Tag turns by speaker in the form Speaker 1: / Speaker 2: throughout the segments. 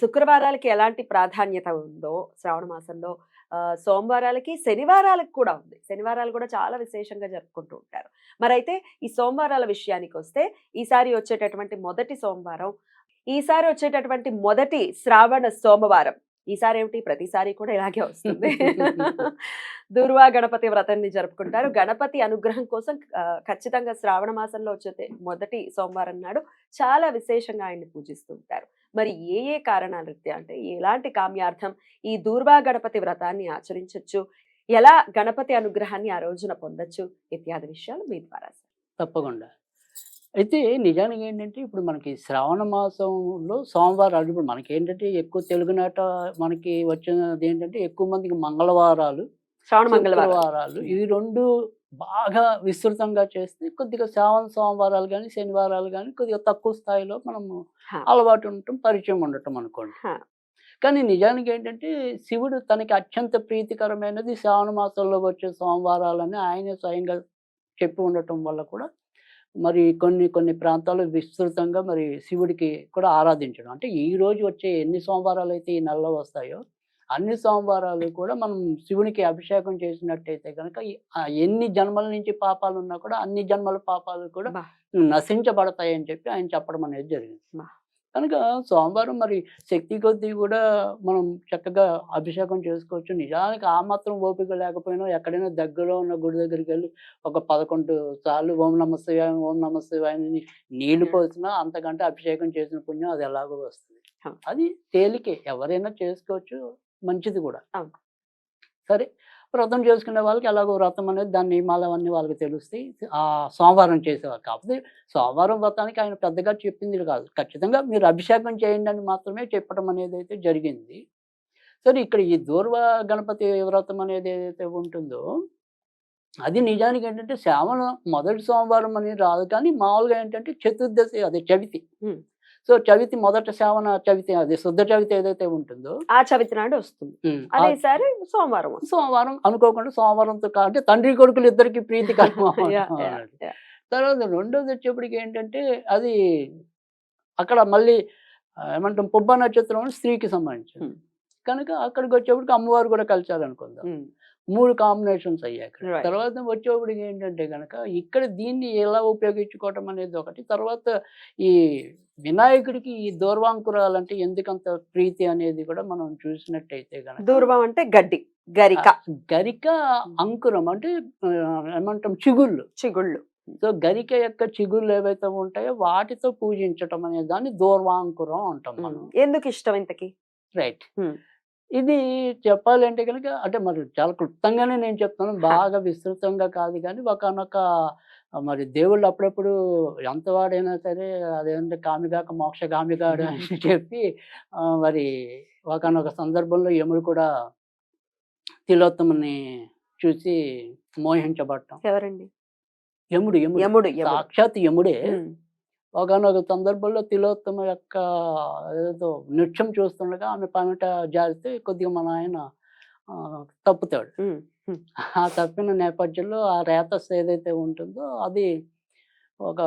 Speaker 1: శుక్రవారాలకి ఎలాంటి ప్రాధాన్యత ఉందో శ్రావణ మాసంలో సోమవారాలకి శనివారాలకు కూడా ఉంది. శనివారాలు కూడా చాలా విశేషంగా జరుపుకుంటూ ఉంటారు. మరైతే ఈ సోమవారాల విషయానికి వస్తే ఈసారి వచ్చేటటువంటి మొదటి సోమవారం ఈసారి వచ్చేటటువంటి మొదటి శ్రావణ సోమవారం. ఈసారి ఏమిటి? ప్రతిసారి కూడా ఇలాగే వస్తుంది. దుర్వా గణపతి వ్రతాన్ని జరుపుకుంటారు. గణపతి అనుగ్రహం కోసం ఖచ్చితంగా శ్రావణ మాసంలో వచ్చే మొదటి సోమవారం నాడు చాలా విశేషంగా ఆయన్ని పూజిస్తూ ఉంటారు. మరి ఏ ఏ కారణాల రీత్యా అంటే ఎలాంటి కామ్యార్థం ఈ దూర్వా గణపతి వ్రతాన్ని ఆచరించవచ్చు ఎలా గణపతి అనుగ్రహాన్ని ఆ రోజున పొందొచ్చు? ఇత్యాది విషయాలు మీ ద్వారా సార్.
Speaker 2: తప్పకుండా. అయితే నిజానికి ఏంటంటే ఇప్పుడు మనకి శ్రావణ మాసంలో సోమవారాలు ఇప్పుడు మనకి ఏంటంటే ఎక్కువ తెలుగునాట మనకి వచ్చినది ఏంటంటే ఎక్కువ మందికి మంగళవారాలు
Speaker 1: శ్రావణ మంగళవారం
Speaker 2: శుక్రవారాలు ఇవి రెండు బాగా విస్తృతంగా చేస్తే కొద్దిగా శ్రావణ సోమవారాలు కానీ శనివారాలు కానీ కొద్దిగా తక్కువ స్థాయిలో మనము. అలవాటు ఉండటం పరిచయం ఉండటం అనుకోండి. కానీ నిజానికి ఏంటంటే శివుడు తనకి అత్యంత ప్రీతికరమైనది శ్రావణ మాసంలో వచ్చే సోమవారాలని ఆయనే స్వయంగా చెప్పి ఉండటం వల్ల కూడా మరి కొన్ని కొన్ని ప్రాంతాల్లో విస్తృతంగా మరి శివుడికి కూడా ఆరాధించడం అంటే ఈ రోజు వచ్చే ఎన్ని సోమవారాలు అయితే ఈ నెలలో వస్తాయో అన్ని సోమవారాలు కూడా మనం శివునికి అభిషేకం చేసినట్టయితే కనుక ఎన్ని జన్మల నుంచి పాపాలు ఉన్నా కూడా అన్ని జన్మల పాపాలు కూడా
Speaker 1: బా.
Speaker 2: నశించబడతాయి అని చెప్పి ఆయన చెప్పడం అనేది జరిగింది. కనుక సోమవారం మరి శక్తి కొద్దీ కూడా మనం చక్కగా అభిషేకం చేసుకోవచ్చు నిజానికి ఆ మాత్రం ఓపిక లేకపోయినా ఎక్కడైనా దగ్గరలో ఉన్న గుడి దగ్గరికి వెళ్ళి ఒక పదకొండు సార్లు ఓం నమ శివాయ ఓం నమ శివాయ అని
Speaker 1: నీళ్ళు.
Speaker 2: పోసినా అంతకంటే అభిషేకం చేసిన పుణ్యం అది ఎలాగో వస్తుంది. అది తేలికే ఎవరైనా చేసుకోవచ్చు మంచిది కూడా. సరే వ్రతం చేసుకునే వాళ్ళకి ఎలాగో వ్రతం అనేది దాని నియమాలు అవన్నీ వాళ్ళకి తెలుస్తాయి. ఆ సోమవారం చేసేవారు. కాకపోతే సోమవారం వ్రతానికి ఆయన పెద్దగా చెప్పింది కాదు. ఖచ్చితంగా మీరు అభిషేకం చేయండి అని మాత్రమే చెప్పడం అనేది అయితే జరిగింది. సరే ఇక్కడ ఈ దూర్వ గణపతి వ్రతం అనేది ఏదైతే ఉంటుందో అది నిజానికి ఏంటంటే శ్రావణ మొదటి సోమవారం అని రాదు. కానీ మామూలుగా ఏంటంటే చతుర్దశి అదే చవితి. సో చవితి మొదట శ్రావణ చవితి అదే శుద్ధ చవితి ఏదైతే ఉంటుందో
Speaker 1: ఆ చవితి నాడు వస్తుంది
Speaker 2: hmm,
Speaker 1: సోమవారం.
Speaker 2: సోమవారం అనుకోకుండా సోమవారంతో కా- అంటే తండ్రి కొడుకులు ఇద్దరికి ప్రీతికరం. తర్వాత రెండోది వచ్చేప్పటికి ఏంటంటే అది అక్కడ మళ్ళీ ఏమంటాం పుబ్బ నక్షత్రం స్త్రీకి సంబంధించింది
Speaker 1: Hmm.
Speaker 2: కనుక అక్కడికి వచ్చేప్పటికి అమ్మవారు కూడా కలిసారనుకుందాం
Speaker 1: ఉమ్.
Speaker 2: మూడు కాంబినేషన్స్.
Speaker 1: Right.
Speaker 2: తర్వాత వచ్చేప్పటికి ఏంటంటే కనుక ఇక్కడ దీన్ని ఎలా ఉపయోగించుకోవటం అనేది ఒకటి తర్వాత ఈ వినాయకుడికి ఈ దూర్వాంకురాలు అంటే ఎందుకంత ప్రీతి అనేది కూడా మనం చూసినట్టయితే కనుక
Speaker 1: దూర్వం అంటే గడ్డి గరిక.
Speaker 2: గరిక అంకురం అంటే ఏమంటాం చిగుళ్ళు.
Speaker 1: చిగుళ్ళు.
Speaker 2: సో గరిక యొక్క చిగుళ్ళు ఏవైతే ఉంటాయో వాటితో పూజించటం అనే దాన్ని దూర్వాంకురం అంటాం మనం.
Speaker 1: ఎందుకు ఇష్టం ఇంతకి?
Speaker 2: రైట్. ఇది చెప్పాలంటే కనుక అంటే మరి చాలా క్లుప్తంగానే నేను చెప్తాను. బాగా విస్తృతంగా కాదు కానీ ఒకనొక మరి దేవుళ్ళు అప్పుడప్పుడు ఎంత వాడైనా సరే అదేంటే కామిగాక మోక్ష కామిగాడు అని చెప్పి మరి ఒకనొక సందర్భంలో యముడు కూడా తిలోత్తముని చూసి మోహించబడటం.
Speaker 1: ఎవరండి?
Speaker 2: యముడు యముడు. సాక్షాత్ యముడే. ఒకనొక సందర్భంలో తిలోత్తమ యొక్క ఏదో నృత్యం చూస్తుండగా ఆమె పమిట జారితే కొద్దిగా మన ఆయన తప్పుతాడు. ఆ తప్పిన నేపథ్యంలో ఆ రేతస్ ఏదైతే ఉంటుందో అది ఒక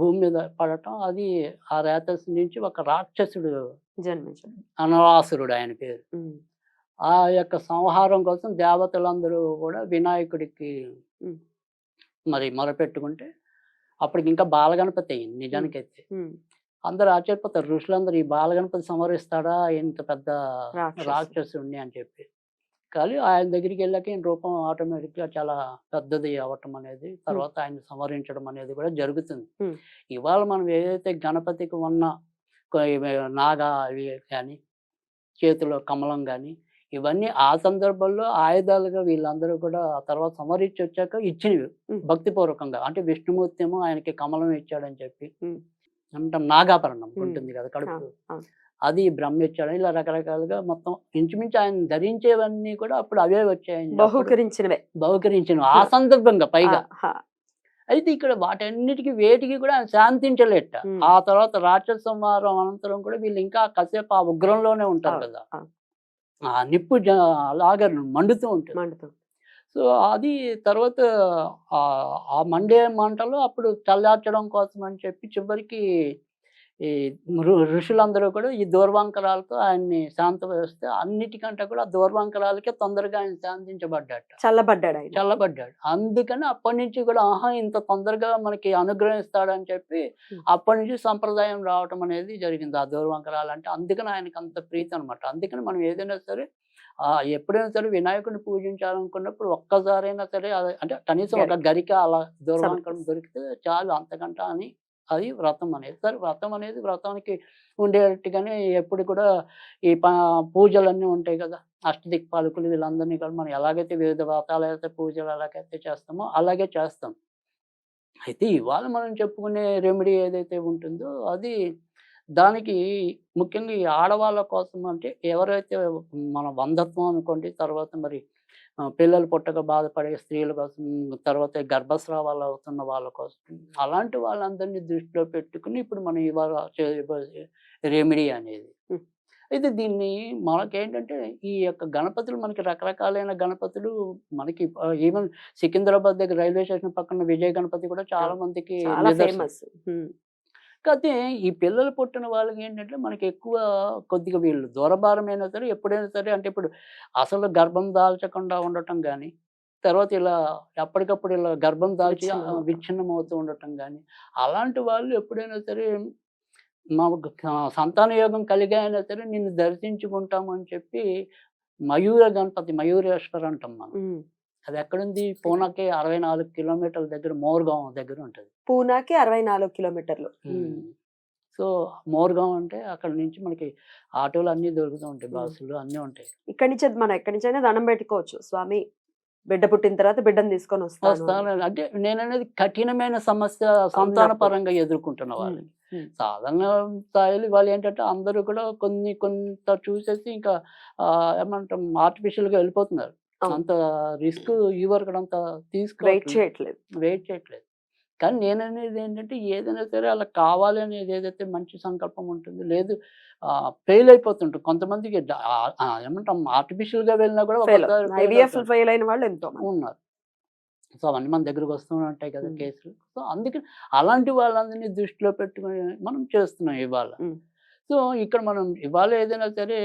Speaker 2: భూమి మీద పడటం అది ఆ రేతస్ నుంచి ఒక రాక్షసుడు
Speaker 1: జన్మించడం
Speaker 2: అనరాసురుడు ఆయన పేరు. ఆ యొక్క సంహారం కోసం దేవతలందరూ కూడా వినాయకుడికి. మరి మొరపెట్టుకుంటే అప్పటికి ఇంకా బాలగణపతి అయింది నిజానికైతే
Speaker 1: ఉమ్.
Speaker 2: అందరూ ఆశ్చర్యపోతారు ఋషులందరూ ఈ బాలగణపతి సంహరిస్తాడా ఇంత పెద్ద
Speaker 1: రాక్షసుడు.
Speaker 2: రాక్షసుడిని అని చెప్పి కానీ ఆయన దగ్గరికి వెళ్ళాక ఈయన రూపం ఆటోమేటిక్గా చాలా పెద్దది అవ్వటం అనేది తర్వాత ఆయన సంహరించడం అనేది కూడా జరుగుతుంది. ఇవాళ మనం ఏదైతే గణపతికి ఉన్న నాగా అవి కానీ చేతిలో కమలం కానీ ఇవన్నీ ఆ సందర్భంలో ఆయుధాలుగా వీళ్ళందరూ కూడా ఆ తర్వాత సంహరించి వచ్చాక ఇచ్చినవి. భక్తిపూర్వకంగా అంటే విష్ణుమూర్తి ఏమో ఆయనకి కమలం ఇచ్చాడని చెప్పి. అంటాం నాగాభరణం. ఉంటుంది కదా కడుపు. అది బ్రహ్మేచ్చాడు ఇలా రకరకాలుగా మొత్తం ఇంచుమించు ఆయన ధరించేవన్నీ కూడా అప్పుడు అవే వచ్చాయని
Speaker 1: బహుకరించినవే
Speaker 2: బహుకరించిన ఆ సందర్భంగా పైగా. అయితే ఇక్కడ వాటన్నిటికీ వేటికి కూడా ఆయన శాంతించలేట. ఆ తర్వాత రాక్షస సంహారం అనంతరం కూడా వీళ్ళు ఇంకా కాసేపు ఆ ఉగ్రంలోనే ఉంటారు కదా నిప్పు జ- అలాగే మండుతూ ఉంటుంది
Speaker 1: మండుతుంది
Speaker 2: సో అది తర్వాత ఆ- ఆ మండే మంటలు అప్పుడు చల్లార్చడం కోసం అని చెప్పి చివరికి ఈ ఋషులందరూ కూడా ఈ దూర్వాంకరాలతో ఆయన్ని శాంతపరిస్తే అన్నిటికంటే కూడా ఆ దూర్వాంకరాలకే తొందరగా ఆయన శాంతించబడ్డాట.
Speaker 1: చల్లబడ్డాడు ఆయన.
Speaker 2: చల్లబడ్డాడు. అందుకని అప్పటి నుంచి కూడా ఆహా ఇంత తొందరగా మనకి అనుగ్రహిస్తాడని చెప్పి. అప్పటి నుంచి సంప్రదాయం రావటం అనేది జరిగింది ఆ దూర్వంకరాలు అంటే అందుకని ఆయనకి అంత ప్రీతి అనమాట అందుకని మనం ఏదైనా సరే ఆ ఎప్పుడైనా సరే వినాయకుడిని పూజించాలనుకున్నప్పుడు ఒక్కసారైనా సరే అంటే కనీసం ఒక గరిక. అలా దూర్వాంకరం దొరికితే చాలు అంతకంట అని అది వ్రతం అనేది. సరే వ్రతం అనేది వ్రతానికి ఉండేట్టుగానే ఎప్పుడు కూడా ఈ ప పూజలన్నీ ఉంటాయి కదా. అష్టదిక్పాలకులు వీళ్ళందరినీ కూడా మనం ఎలాగైతే వివిధ వ్రతాలు అయితే పూజలు ఎలాగైతే చేస్తామో అలాగే చేస్తాం. అయితే ఇవాళ మనం చెప్పుకునే రెమెడీ ఏదైతే ఉంటుందో అది దానికి ముఖ్యంగా ఈ ఆడవాళ్ళ కోసం అంటే ఎవరైతే మన వంధత్వం అనుకోండి తర్వాత మరి పిల్లలు పుట్టక బాధపడే స్త్రీల కోసం తర్వాత గర్భస్రావాలు అవుతున్న వాళ్ళ కోసం. అలాంటి వాళ్ళందరినీ దృష్టిలో పెట్టుకుని ఇప్పుడు మనం ఇవాళ రెమెడీ అనేది. అయితే దీన్ని మనకేంటంటే ఈ యొక్క గణపతులు మనకి రకరకాలైన గణపతులు మనకి ఈవెన్ సికింద్రాబాద్ దగ్గర రైల్వే స్టేషన్ పక్కన విజయ గణపతి కూడా చాలా మందికి.
Speaker 1: ఫేమస్.
Speaker 2: కాకపోతే ఈ పిల్లలు పుట్టిన వాళ్ళకి ఏంటంటే మనకి ఎక్కువ కొద్దిగా వీళ్ళు దూరభారమైనా సరే ఎప్పుడైనా సరే అంటే ఇప్పుడు అసలు గర్భం దాల్చకుండా ఉండటం కానీ తర్వాత ఇలా ఎప్పటికప్పుడు ఇలా గర్భం దాల్చి
Speaker 1: విచ్ఛిన్నం.
Speaker 2: అవుతూ ఉండటం కానీ అలాంటి వాళ్ళు ఎప్పుడైనా సరే మాకు సంతాన యోగం కలిగి అయినా సరే నిన్ను దర్శించుకుంటాము అని చెప్పి మయూర గణపతి మయూరేశ్వర్ అంటాం మనం అది ఎక్కడుంది? పూనాకి అరవై నాలుగు కిలోమీటర్ల దగ్గర మోర్గాం దగ్గర ఉంటుంది.
Speaker 1: పూనాకి అరవై నాలుగు కిలోమీటర్లు
Speaker 2: సో మోర్గాం అంటే అక్కడ నుంచి మనకి ఆటోలు అన్నీ దొరుకుతూ ఉంటాయి. బస్సులు అన్నీ ఉంటాయి.
Speaker 1: ఇక్కడి నుంచి మనం ఎక్కడి నుంచి అయినా దండం పెట్టుకోవచ్చు. స్వామి బిడ్డ పుట్టిన తర్వాత బిడ్డను తీసుకొని వస్తాను
Speaker 2: అంటే నేను అనేది కఠినమైన సమస్య సంతాన పరంగా ఎదుర్కొంటున్న వాళ్ళకి
Speaker 1: మ్మ్.
Speaker 2: సాధారణ స్థాయిలో వాళ్ళు ఏంటంటే అందరూ కూడా కొన్ని కొంత చూసేసి ఇంకా ఏమంటాం artificial గా వెళ్ళిపోతున్నారు. అంత రిస్క్ ఈ వరకు అంత
Speaker 1: వెయిట్
Speaker 2: తీసుకో
Speaker 1: చేయట్లేదు.
Speaker 2: వెయిట్ చేయట్లేదు. కానీ నేను అనేది ఏంటంటే ఏదైనా సరే అలా కావాలి అనేది ఏదైతే మంచి సంకల్పం ఉంటుంది లేదు ఫెయిల్ అయిపోతుంటుంది కొంతమందికి. ఏమంటాం artificial గా వెళ్ళినా కూడా
Speaker 1: ఫెయిల్ అయిన వాళ్ళు ఎంతో
Speaker 2: ఉన్నారు. సో అవన్నీ మన దగ్గరకు వస్తూ ఉంటాయి కదా. కేసులు. సో అందుకని అలాంటి వాళ్ళందరినీ దృష్టిలో పెట్టుకొని మనం చేస్తున్నాం ఇవాళ. సో ఇక్కడ మనం ఇవాళ ఏదైనా సరే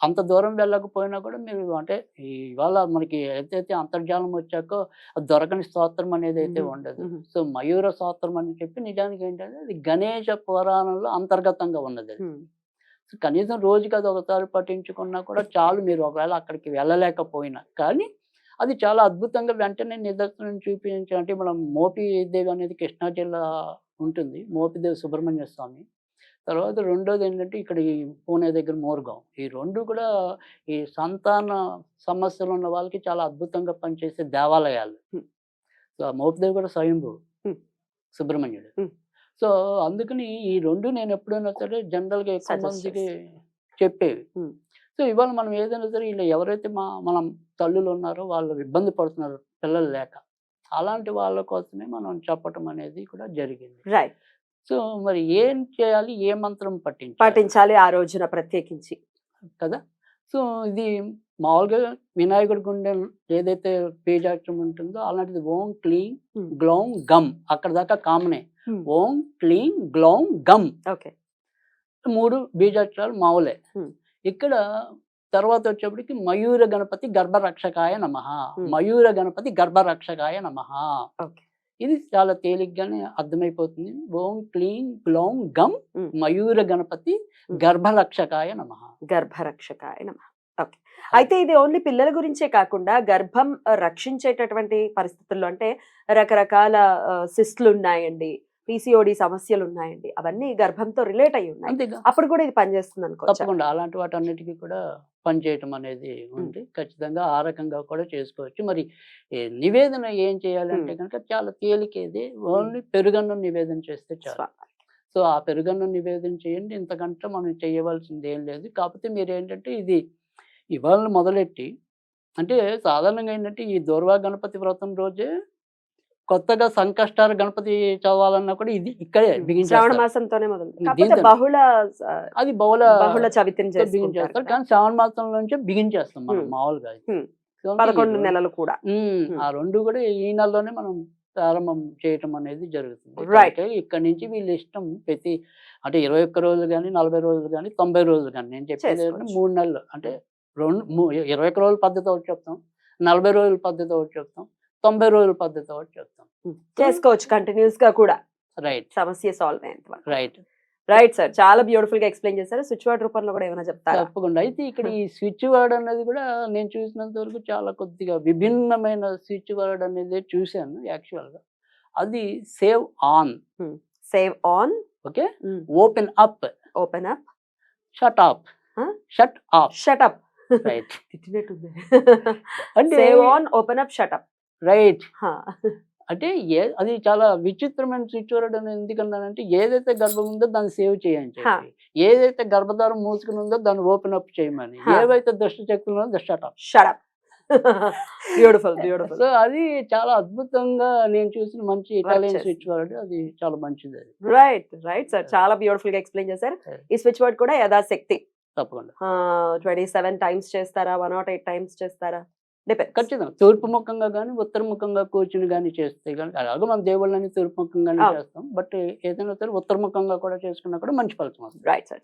Speaker 2: అంత దూరం వెళ్ళకపోయినా కూడా మీరు అంటే ఇవాళ మనకి ఏదైతే అంతర్జాలం వచ్చాకో దొరకని స్తోత్రం అనేది అయితే. ఉండదు. సో మయూర స్తోత్రం అని చెప్పి నిజానికి ఏంటంటే అది గణేష పురాణంలో అంతర్గతంగా ఉన్నది. సో కనీసం రోజుకి అది ఒకసారి పఠించుకున్నా కూడా చాలు మీరు ఒకవేళ అక్కడికి వెళ్ళలేకపోయినా కానీ అది చాలా అద్భుతంగా వెంటనే నిదర్శనం చూపించి అంటే మనం మోపిదేవి అనేది కృష్ణా జిల్లా ఉంటుంది మోపిదేవి సుబ్రహ్మణ్య స్వామి తర్వాత రెండోది ఏంటంటే ఇక్కడ ఈ పూణే దగ్గర మోర్గాం ఈ రెండు కూడా ఈ సంతాన సమస్యలు ఉన్న వాళ్ళకి చాలా అద్భుతంగా పనిచేసే దేవాలయాలు. సో ఆ మోపిదేవి కూడా స్వయంభూ. సుబ్రహ్మణ్యుడు. సో అందుకని ఈ రెండు నేను ఎప్పుడైనా సరే జనరల్గా ఎక్కువ మందికి చెప్పేవి. సో ఇవాళ మనం ఏదైనా సరే ఇలా ఎవరైతే మా మనం తల్లులు ఉన్నారో వాళ్ళు ఇబ్బంది పడుతున్నారు పిల్లలు లేక అలాంటి వాళ్ళ కోసమే మనం చెప్పటం అనేది కూడా జరిగింది
Speaker 1: రైట్
Speaker 2: సో మరి ఏం చేయాలి? ఏ మంత్రం పట్టించాలి
Speaker 1: పాటించాలి ఆ రోజున ప్రత్యేకించి.
Speaker 2: కదా! సో ఇది మామూలుగా వినాయకుడి గుండె ఏదైతే బీజాక్షరం ఉంటుందో అలాంటిది ఓం క్లీం
Speaker 1: Hmm.
Speaker 2: గ్లౌం గమ్ అక్కడ దాకా కామనే. ఓం క్లీం గ్లౌం గమ్.
Speaker 1: ఓకే.
Speaker 2: మూడు బీజాక్షరాలు మావులే.
Speaker 1: Hmm.
Speaker 2: ఇక్కడ తర్వాత వచ్చేప్పటికి మయూర గణపతి గర్భరక్షకాయ నమ. మయూర గణపతి గర్భరక్షకాయ నమ.
Speaker 1: ఓకే.
Speaker 2: ఇది చాలా తేలిగ్గానే అర్థమైపోతుంది. ఓం క్లీం గ్లౌం గమ్. మయూర గణపతి. గర్భరక్షకాయ నమ.
Speaker 1: గర్భరక్షకాయ నమ. ఓకే. అయితే ఇది ఓన్లీ పిల్లల గురించే కాకుండా గర్భం రక్షించేటటువంటి పరిస్థితుల్లో అంటే రకరకాల సిస్ట్లు ఉన్నాయండి పిసిఓడి సమస్యలు ఉన్నాయండి అవన్నీ గర్భంతో రిలేట్ అయి ఉన్నాయి అప్పుడు కూడా ఇది పనిచేస్తుంది అనుకోవచ్చు
Speaker 2: తప్పకుండా. అలాంటి వాటన్నిటికీ కూడా పనిచేయటం అనేది ఉంది. ఖచ్చితంగా ఆ రకంగా కూడా చేసుకోవచ్చు. మరి నివేదన ఏం చేయాలంటే కనుక చాలా తేలికేది. ఓన్లీ పెరుగన్నం నివేదన చేస్తే చాలు. సో ఆ పెరుగన్నం నివేదన చేయండి. ఇంతకంటే మనం చేయవలసింది ఏం లేదు. కాకపోతే మీరు ఏంటంటే ఇది ఇవాళ మొదలెట్టి అంటే సాధారణంగా ఏంటంటే ఈ దూర్వా గణపతి వ్రతం రోజే కొత్తగా సంకష్టార గణపతి చదవాలన్నా కూడా ఇది ఇక్కడే
Speaker 1: శ్రావణ మాసంతోనే మొదలు. బహుళ
Speaker 2: అది బహుళ
Speaker 1: బహుళ చవితిని
Speaker 2: బిగించేస్తారు కానీ శ్రావణ మాసం నుంచే బిగించేస్తాం మనం. మామూలుగా
Speaker 1: పదకొండు నెలలు కూడా.
Speaker 2: ఆ రెండు కూడా ఈ నెలలోనే మనం ప్రారంభం చేయటం అనేది జరుగుతుంది. కనుక ఇక్కడ నుంచి వీళ్ళ ఇష్టం ప్రతి అంటే ఇరవై ఒక్క రోజులు కానీ నలభై రోజులు కానీ తొంభై రోజులు కానీ నేను చెప్పేది. మూడు నెలలు. అంటే రెండు ఇరవై ఒక్క రోజుల పద్ధతి ఒకటి చెప్తాం. నలభై రోజుల పద్ధతి ఒకటి చెప్తాం. తొంభై రోజుల పద్ధతి ఒకటి చెప్తాం.
Speaker 1: చేసుకోవచ్చు కంటిన్యూస్గా కూడా.
Speaker 2: రైట్
Speaker 1: సమస్య సాల్వ్ అయ్యేంత
Speaker 2: రైట్
Speaker 1: రైట్ సార్ చాలా బ్యూటిఫుల్గా ఎక్స్ప్లెయిన్ చేశారు. స్విచ్ వర్డ్ రూపంలో కూడా ఏమైనా చెప్తారా?
Speaker 2: తప్పకుండా. అయితే ఇక్కడ ఈ స్విచ్ వర్డ్ అనేది కూడా నేను చూసినంత వరకు చాలా కొద్దిగా విభిన్నమైన స్విచ్ వర్డ్ అనేది చూశాను యాక్చువల్గా అది save on
Speaker 1: save on
Speaker 2: okay open up
Speaker 1: open up
Speaker 2: shut off? Shut off
Speaker 1: shut up
Speaker 2: right
Speaker 1: తిట్టినట్టుంది.
Speaker 2: అంటే
Speaker 1: save on open up shut up
Speaker 2: right. అంటే ఏ అది చాలా విచిత్రమైన స్విచ్ వర్డ్ అని ఎందుకన్నానంటే ఏదైతే గర్భం ఉందో దాన్ని సేవ్. చెప్పి. ఏదైతే గర్భధారం మూసుకుని ఉందో దాన్ని ఓపెన్ అప్ చేయమని. ఏవైతే దుష్ట శక్తులు shut
Speaker 1: up beautiful beautiful
Speaker 2: so అది చాలా అద్భుతంగా నేను చూసిన మంచి ఇటాలియన్. స్విచ్ వర్డ్ అది చాలా మంచిది అది.
Speaker 1: రైట్ రైట్ సార్ చాలా బ్యూటిఫుల్గా ఎక్స్ప్లెయిన్ చేశారు. ఈ స్విచ్ వర్డ్ కూడా యథాశక్తి.
Speaker 2: తప్పకుండా.
Speaker 1: ట్వంటీ సెవెన్ టైమ్స్ చేస్తారా? వన్ నాట్ ఎయిట్ టైమ్స్ చేస్తారా? డిపెండ్
Speaker 2: ఖచ్చితంగా తూర్పు ముఖంగా కానీ ఉత్తర ముఖంగా కూర్చుని కానీ చేస్తే కానీ అలాగే మన దేవుళ్ళని తూర్పు ముఖంగానే
Speaker 1: అవును.
Speaker 2: చేస్తాం. బట్ ఏదైనా సరే ఉత్తర ముఖంగా కూడా చేసుకున్నా కూడా మంచి ఫలితం వస్తుంది.
Speaker 1: Right sir